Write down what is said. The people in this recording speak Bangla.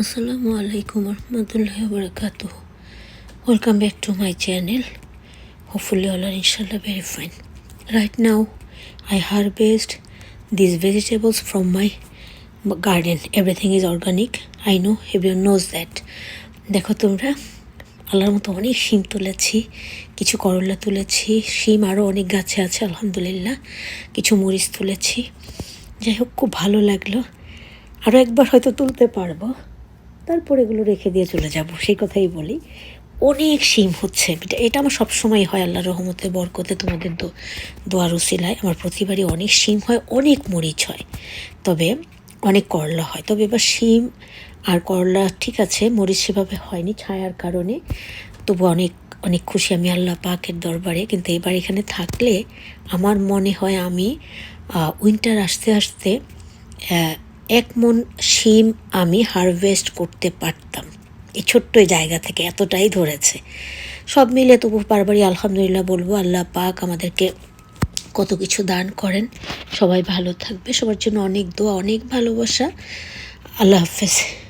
আসসালামু আলাইকুম রহমতুল্লাহ বরকাত welcome back to my channel hopefully all are ইনশাল্লাহ very fine right now I harvest this vegetables from my garden everything is organic I know হেভিও knows that দেখো তোমরা, আল্লাহর মতো অনেক শিম তুলেছি, কিছু করলা তুলেছি, শিম আরও অনেক গাছে আছে, আলহামদুলিল্লাহ। কিছু মরিচ তুলেছি। যাই হোক, খুব ভালো লাগল। আরও একবার হয়তো তুলতে পারব। তারপর এগুলো রেখে দিয়ে চলে যাব, সেই কথাই বলি। অনেক শিম হচ্ছে। এটা- আমার সবসময় হয় আল্লাহ রহমতে, বরকতে তোমাদের দো, দোয়ার উসিলায় আমার প্রতিবারই অনেক শিম হয়, অনেক মরিচ হয়। তবে অনেক করলা হয়। তবে এবার শিম আর করলা ঠিক আছে, মরিচ সেভাবে হয়নি ছায়ার কারণে। তবু অনেক অনেক খুশি আমি আল্লাহ পাকের দরবারে। কিন্তু এবার এখানে থাকলে আমার মনে হয় আমি উইন্টার আসতে আসতে এক মন শিম আমি হারভেস্ট করতে পারতাম। এই ছোট্ট জায়গা থেকে এতটাই ধরেছে। সব মিলে তবু বারবারই আলহামদুলিল্লাহ বলব, আল্লাহ পাক আমাদেরকে কত কিছু দান করেন। সবাই ভালো থাকবে। সবার জন্য অনেক দোয়া, অনেক ভালোবাসা। আল্লাহ হাফেজ।